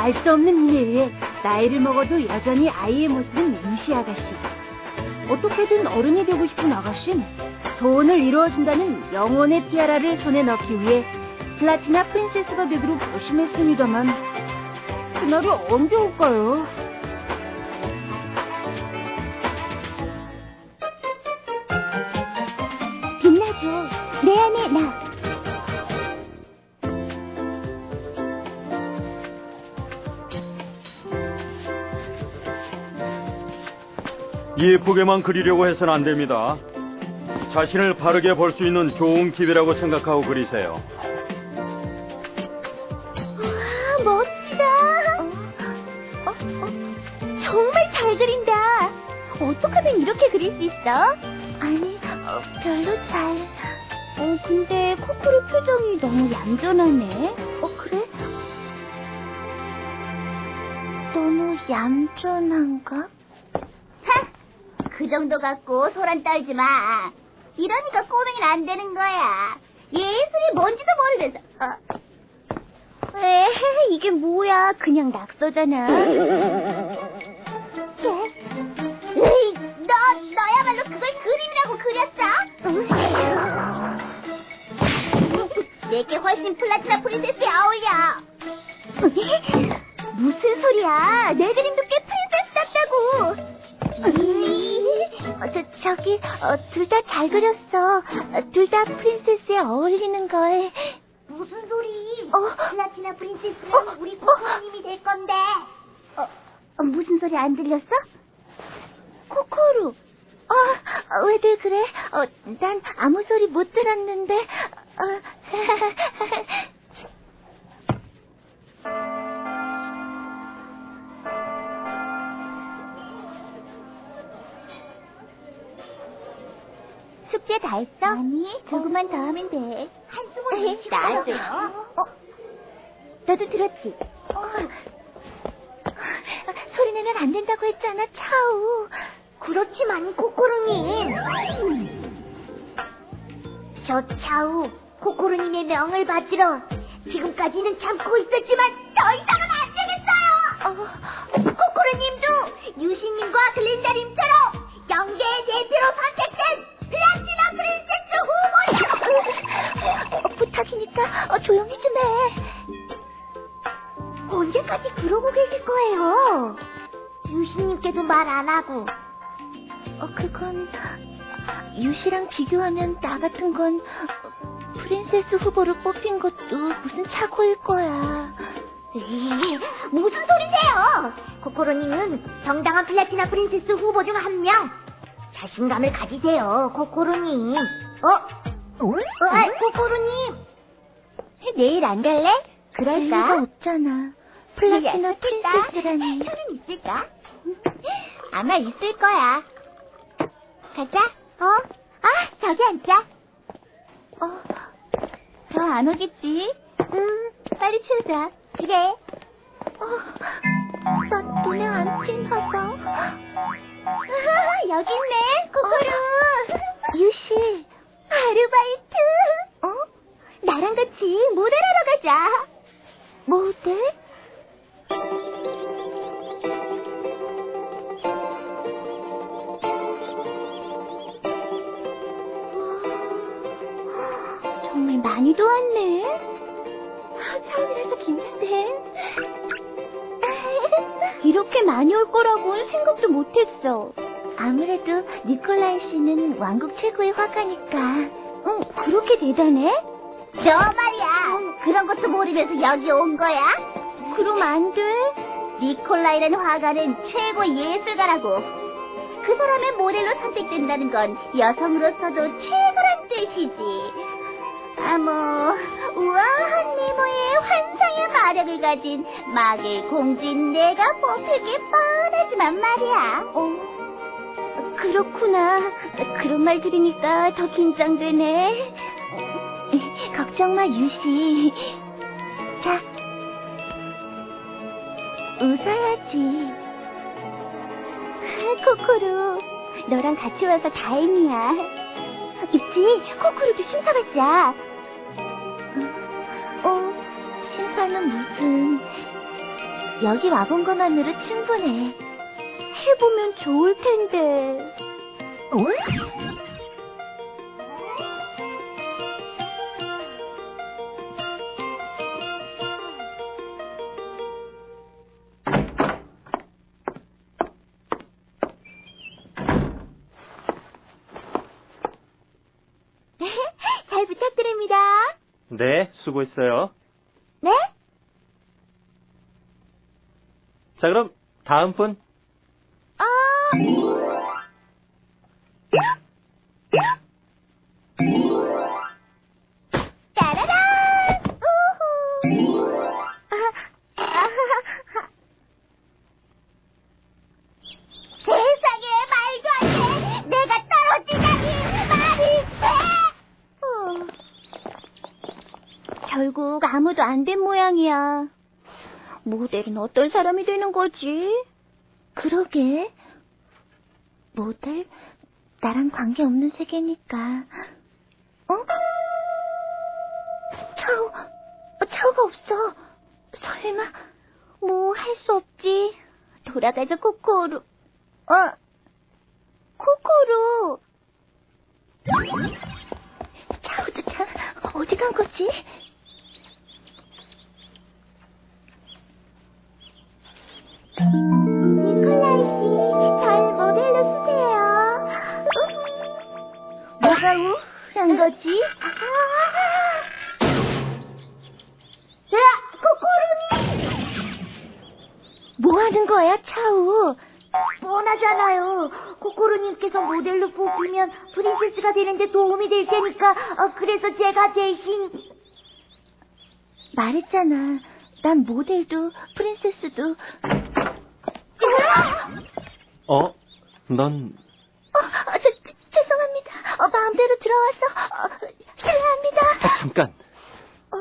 알 수 없는 일. 나이를 먹어도 여전히 아이의 모습은 유시 아가씨. 어떻게든 어른이 되고 싶은 아가씨는 소원을 이루어준다는 영혼의 티아라를 손에 넣기 위해 플라티나 프린세스가 되기로 결심했습니다만 그날이 언제 올까요? 예쁘게만 그리려고 해서는 안 됩니다. 자신을 바르게 볼 수 있는 좋은 기회라고 생각하고 그리세요. 아, 멋지다. 어, 어, 정말 잘 그린다. 어떻게 하면 이렇게 그릴 수 있어? 아니, 어, 별로 잘. 어, 근데 코코로 표정이 너무 얌전하네. 어, 그래? 너무 얌전한가? 그 정도 갖고 소란 떨지 마. 이러니까 꼬맹이는 안 되는 거야. 예술이 뭔지도 모르면서. 어, 에 이게 뭐야? 그냥 낙서잖아. 으이, 너, 너야말로 그걸 그림이라고 그렸어? 내게 훨씬 플라티나 프린세스에 어울려. 무슨 소리야? 내 그림도 저, 저기, 둘 다 잘 그렸어. 둘 다 프린세스에 어울리는 걸. 무슨 소리? 어? 플라티나 프린세스는 어? 우리 코코님이 될 건데. 어, 어, 무슨 소리 안 들렸어? 코코루. 어, 왜들 그래? 어, 난 아무 소리 못 들었는데. 어. 숙제 다 했어? 아니, 조금만 더 하면 돼. 한숨을 쉬고 나도. 어, 너도 들었지? 소리 내면 안 된다고 했잖아, 차우. 그렇지만 코코루님. 저 차우 코코루님의 명을 받들어 지금까지는 참고 있었지만 더 이상은 안 되겠어요. 어, 코코루님도 유신님과 글린다님처럼 조용히 좀 해. 언제까지 그러고 계실 거예요? 유신님께도 말 안 하고 어, 그건 유시랑 비교하면 나 같은 건 프린세스 후보로 뽑힌 것도 무슨 착오일 거야. 에이, 무슨 소리세요? 코코로님은 정당한 플라티나 프린세스 후보 중 한 명. 자신감을 가지세요, 코코로님. 어? 어, 아, 코코로님. 내일 안 갈래? 그럴까? 없잖아. 플라티나 있을까? 프린세스라니. 술은 있을까? 아마 있을 거야. 가자. 어? 아, 저기 앉자. 어, 더 안 오겠지? 음, 빨리 치우자. 그래. 어, 나 눈에 안 봐. 여기 있네, 코코로. 유시, 아르바이트. 어? 나랑 같이 모델하러 가자. 모델? 우와, 정말 많이도 왔네. 처음이라서 긴장돼. 이렇게 많이 올 거라고는 생각도 못했어. 아무래도 니콜라이 씨는 왕국 최고의 화가니까. 응, 그렇게 대단해? 너 말이야. 그런 것도 모르면서 여기 온 거야? 그럼 안 돼. 니콜라이라는 화가는 최고 예술가라고. 그 사람의 모델로 선택된다는 건 여성으로서도 최고란 뜻이지. 아, 뭐, 우아한 미모에 환상의 마력을 가진 마계 공주인 내가 게 뻔하지만 말이야. 어, 그렇구나. 그런 말 들으니까 더 긴장되네. 마, 유시. 자, 웃어야지. 코코루, 너랑 같이 와서 다행이야. 있지? 코코루도 심사 받자. 어, 심사는 무슨... 여기 와본 것만으로 충분해. 해보면 좋을 텐데. 잘 네, 수고했어요. 네? 자, 그럼 다음 분. 아. 아무도 안된 모양이야. 모델은 어떤 사람이 되는 거지? 그러게. 모델? 나랑 관계없는 세계니까. 어? 차우, 어, 차우가 없어. 설마, 뭐, 할 수 없지. 돌아가자, 코코루. 어? 코코루. 차우도 참, 어디 간 거지? 니콜라이 씨, 잘 모델로 쓰세요. 뭐가 우울한 거지? 야, 코코루니! 뭐 하는 거야, 차우? 뻔하잖아요. 코코루님께서 모델로 뽑히면 프린세스가 되는데 도움이 될 테니까, 어, 그래서 제가 대신. 말했잖아. 난 모델도, 프린세스도, 어? 넌 어, 저, 저, 죄송합니다. 어, 마음대로 들어와서 어, 실례합니다. 아, 잠깐. 어,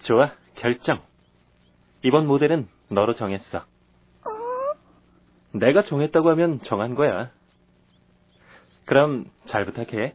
좋아, 결정. 이번 모델은 너로 정했어. 어, 내가 정했다고 하면 정한 거야. 그럼 잘 부탁해.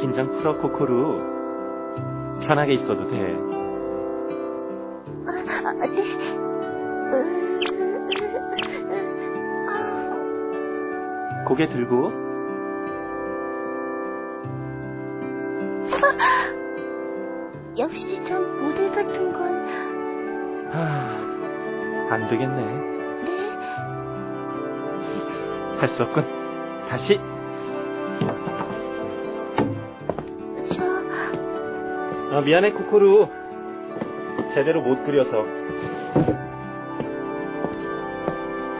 긴장 풀어, 코코루. 편하게 있어도 돼. 아, 네. 아, 고개 들고. 역시 전 모델 같은 건, 하, 안 되겠네. 네. 할 수 없군. 다시. 아, 미안해, 코코루. 제대로 못 그려서.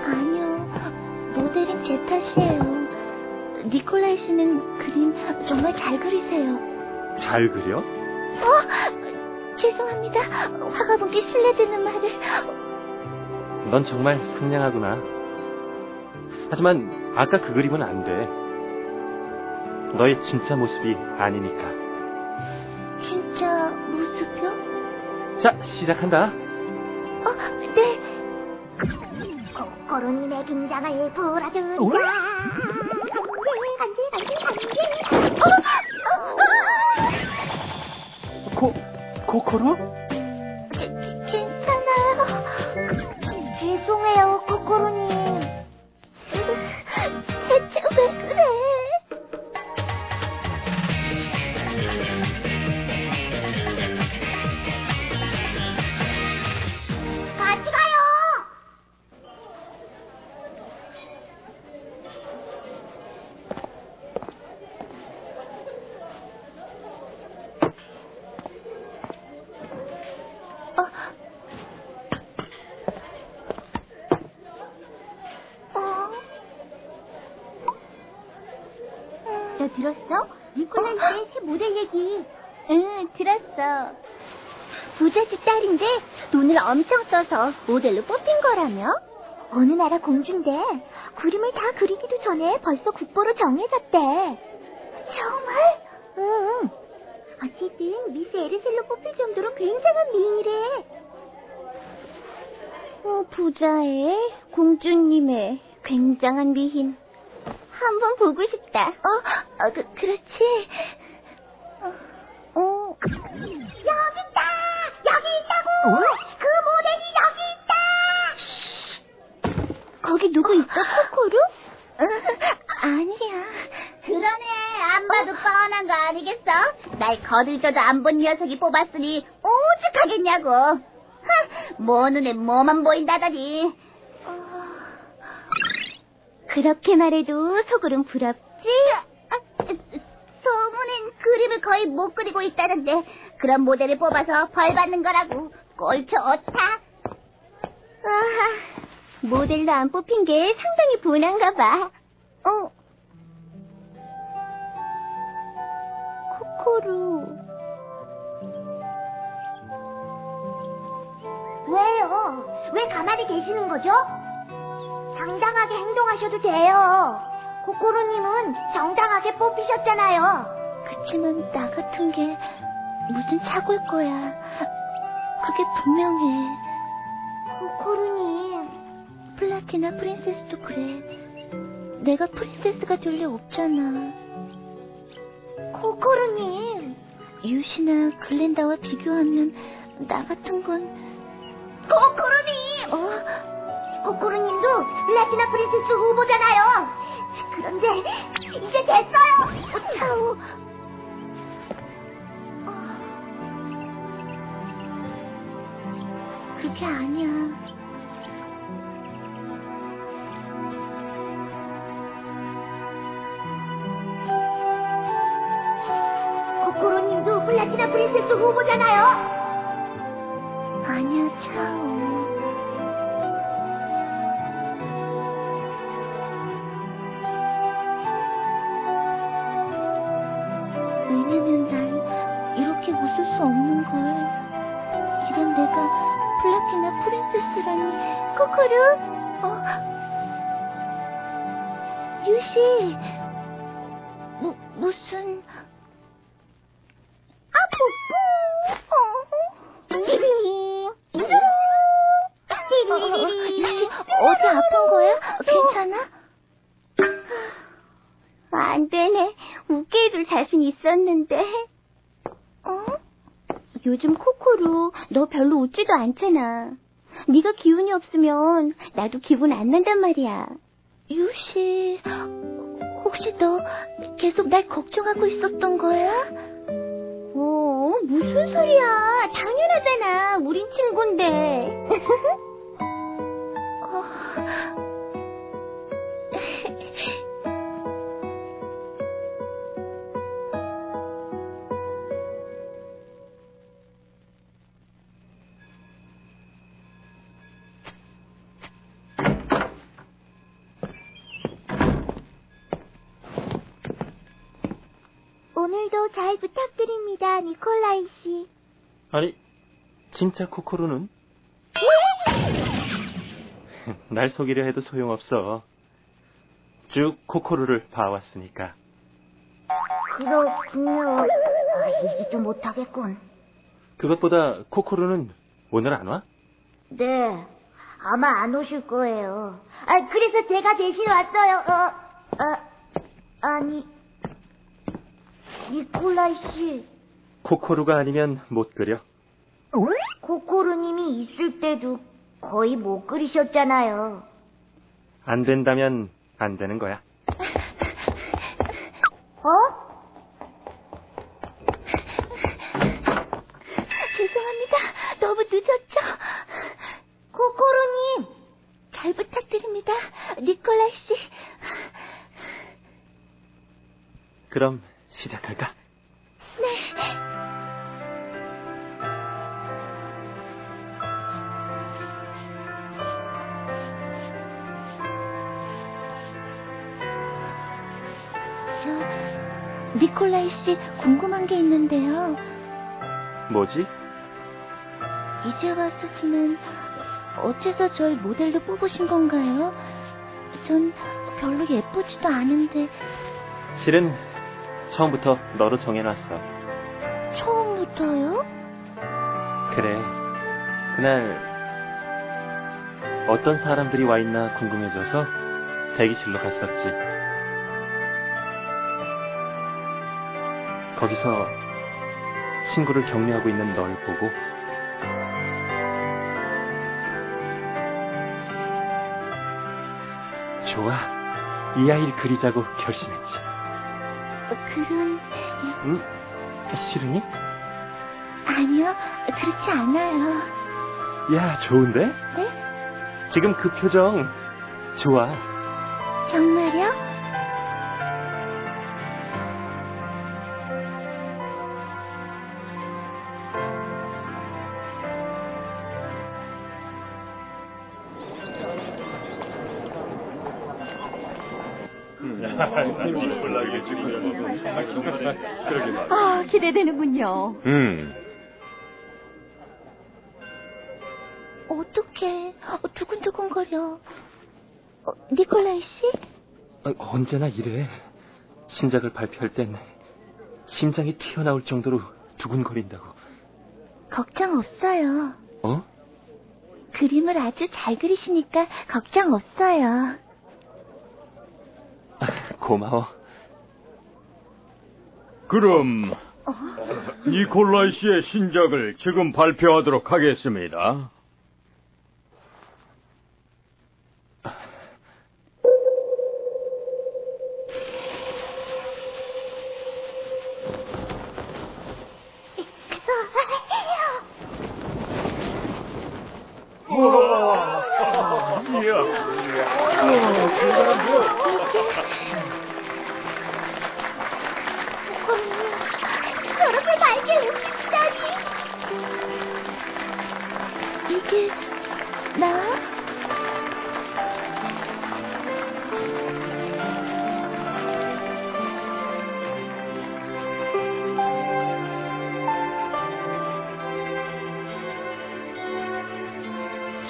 아니요. 모델은 제 탓이에요. 니콜라이 씨는 그림 정말 잘 그리세요. 잘 그려? 어, 죄송합니다. 화가분께 실례되는 말을. 넌 정말 상냥하구나. 하지만 아까 그 그림은 안 돼. 너의 진짜 모습이 아니니까. 자, 시작한다. 어, 네. 코코로님의 긴장을 풀어준다. 간지, 간지, 간지, 간지. 코, 코코루? 괜찮아요. 죄송해요, 코코로님. 응, 들었어. 부잣집 딸인데 돈을 엄청 써서 모델로 뽑힌 거라며? 어느 나라 공주인데 그림을 다 그리기도 전에 벌써 국보로 정해졌대. 정말? 응. 어쨌든 미스 에르셀로 뽑힐 정도로 굉장한 미인이래. 어, 부자의 공주님의 굉장한 미인. 한번 보고 싶다. 어, 어 그, 그렇지. 어, 어. 여기 있다! 여기 있다고! 그 모델이 여기 있다! 거기 누구 있어, 코코루? 아니야. 그러네. 안 봐도 뻔한 거 아니겠어? 날 거들떠도 안 본 녀석이 뽑았으니 오죽하겠냐고. 흥, 뭐 눈에 뭐만 보인다더니. 그렇게 말해도 속으론 부럽지? 그림을 거의 못 그리고 있다는데 그런 모델을 뽑아서 벌 받는 거라고 꼴 좋다. 아, 모델로 안 뽑힌 게 상당히 분한가 봐. 어? 코코루. 왜요? 왜 가만히 계시는 거죠? 당당하게 행동하셔도 돼요. 코코로님은 정당하게 뽑히셨잖아요. 그치만 나 같은 게 무슨 사고일 거야. 그게 분명해. 코코로님. 플라티나 프린세스도 그래. 내가 프린세스가 될 리 없잖아. 코코로님. 유시나 글렌다와 비교하면 나 같은 건 코코로님. 어? 코코로님도 플라티나 프린세스 후보잖아요. 그런데 이제 됐어요. 어, 차우. 그게 아니야. 코코로님도 플라티나 프린세스 후보잖아요. 아니야, 차오. 플라티나 프린세스라니. 코코루? 어? 유시. 무, 무슨. 아, 뽀뽀. 어. 띠링. 유시, 어디 아픈 거야? 괜찮아? 안 되네. 웃게 해줄 자신 있었는데. 어? 요즘 코코루 너 별로 웃지도 않잖아. 네가 기운이 없으면 나도 기분 안 난단 말이야. 유시, 혹시 너 계속 날 걱정하고 있었던 거야? 어, 무슨 소리야. 당연하잖아. 우린 친구인데. 오늘도 잘 부탁드립니다, 니콜라이 씨. 아니, 진짜 코코루는? 날 속이려 해도 소용없어. 쭉 코코루를 봐왔으니까. 그렇군요. 아, 이지도 못하겠군. 그것보다 코코루는 오늘 안 와? 네, 아마 안 오실 거예요. 아, 그래서 제가 대신 왔어요. 어, 아, 아니, 니콜라이 씨. 코코루가 아니면 못 그려. 코코루님이 있을 때도 거의 못 그리셨잖아요. 안 된다면 안 되는 거야. 어? 죄송합니다. 너무 늦었죠? 코코루님! 잘 부탁드립니다. 니콜라이 씨. 그럼 시작할까? 저, 니콜라이 씨 궁금한 게 있는데요. 뭐지? 이제 와서지만 어째서 절 모델로 뽑으신 건가요? 전 별로 예쁘지도 않은데 실은 처음부터 너로 정해놨어. 처음부터요? 그래. 그날 어떤 사람들이 와 있나 궁금해져서 대기실로 갔었지. 거기서 친구를 격려하고 있는 널 보고 좋아. 이 아이를 그리자고 결심했지. 그런 응? 싫으니? 아니요 그렇지 않아요. 야, 좋은데? 네? 지금 그 표정 좋아. 정말요? 아 기대되는군요. 음, 어떡해 어, 두근두근거려. 어, 니콜라이 씨? 아, 언제나 이래. 신작을 발표할 땐 심장이 튀어나올 정도로 두근거린다고. 걱정 없어요. 어? 그림을 아주 잘 그리시니까 걱정 없어요. 고마워. 그럼 니콜라이 씨의 신작을 지금 발표하도록 하겠습니다.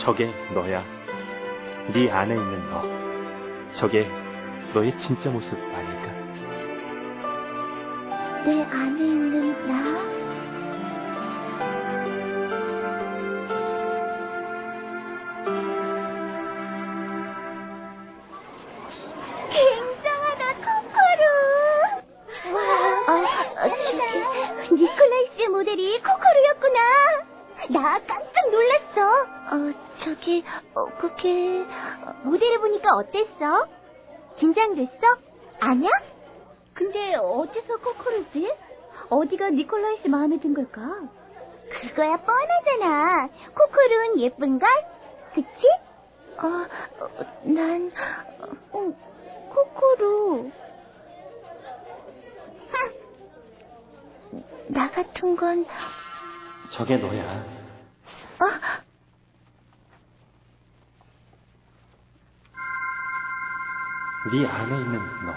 저게 너야. 네 안에 있는 너. 저게 너의 진짜 모습 아닐까? 내 안에 있는 나? 긴장됐어? 아니야? 근데 어째서 코코루지? 어디가 니콜라이 씨 마음에 든 걸까? 그거야 뻔하잖아. 코코루는 예쁜걸? 그치? 어, 어, 난, 어, 코코루. 나 같은 건, 저게 너야. 어? 네 안에 있는 너.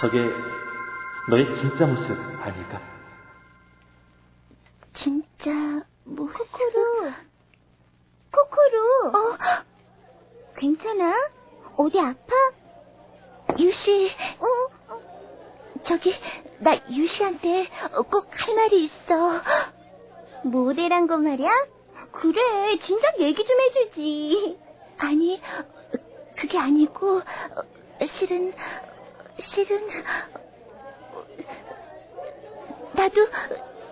저게 너의 진짜 모습 아닐까? 진짜, 뭐, 코코루. 코코루. 어, 괜찮아? 어디 아파? 유시, 어? 저기, 나 유시한테 꼭 할 말이 있어. 모델한 거 말이야? 그래, 진작 얘기 좀 해주지. 아니, 그게 아니고, 어, 실은, 실은, 나도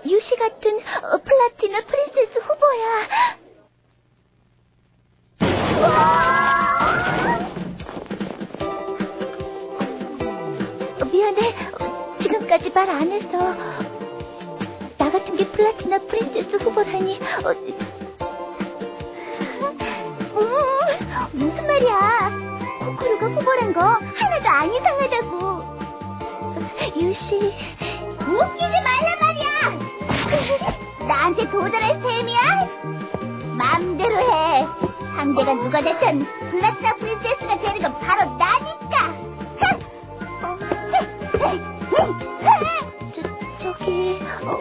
유시 같은 어, 플라티나 프린세스 후보야. 어, 미안해. 어, 지금까지 말 안 해서. 나 같은 게 플라티나 프린세스 후보라니. 어, 무슨 말이야? 코코로가 후보란 거 하나도 안 이상하다고. 유씨, 웃기지 말란 말이야! 나한테 도달할 셈이야? 마음대로 해. 상대가 누가 됐든 블라스나 프린세스가 되는 건 바로 나니까. 저, 저기... 어,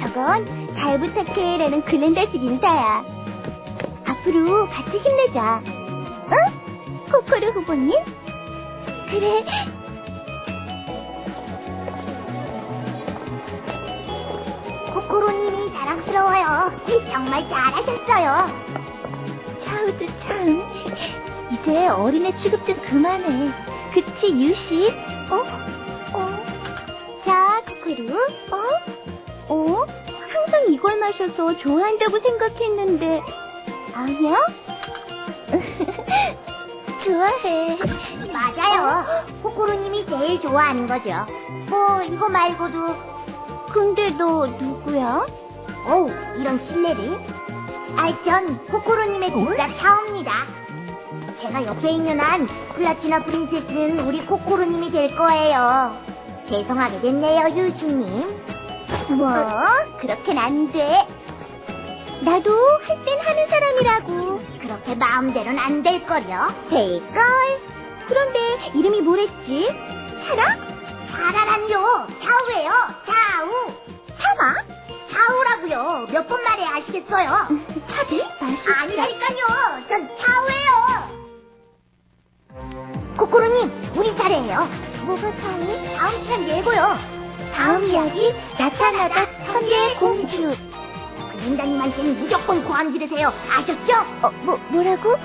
저건 잘 부탁해라는 글렌다식 인사야. 앞으로 같이 힘내자. 응? 코코르 후보님? 그래. 코코로님이 자랑스러워요. 정말 잘하셨어요. 차우도 참. 이제 어린애 취급 좀 그만해. 그치, 유시? 어? 어? 자, 코코루. 어? 어? 항상 이걸 마셔서 좋아한다고 생각했는데. 아니야? 좋아해. 맞아요. 코코로님이 제일 좋아하는 거죠. 뭐 이거 말고도 근데 너 누구야? 오 이런 신뢰를. 아전 코코로님의 진짜 차오입니다. 제가 옆에 있는 한 플라티나 프린세스는 우리 코코로님이 될 거예요. 죄송하게 됐네요 유시님. 뭐? 그렇게는 안 돼. 나도 할 땐 하는 사람이라고. 그렇게 마음대로는 안될 거요. 될걸? 그런데 이름이 뭐랬지? 차라? 잘하란요. 차우예요. 차우. 차마? 차우라고요. 몇 번 말해야 아시겠어요? 맛있다. 아니라니까요. 전 차우예요. 코코로님, 우리 차례예요. 뭐가 차이? 다음 시간 예고요. 다음 이야기 나타나다 천개의 공주. 그린다님한테는 무조건 고함 지르세요. 아셨죠? 어, 뭐, 뭐라고?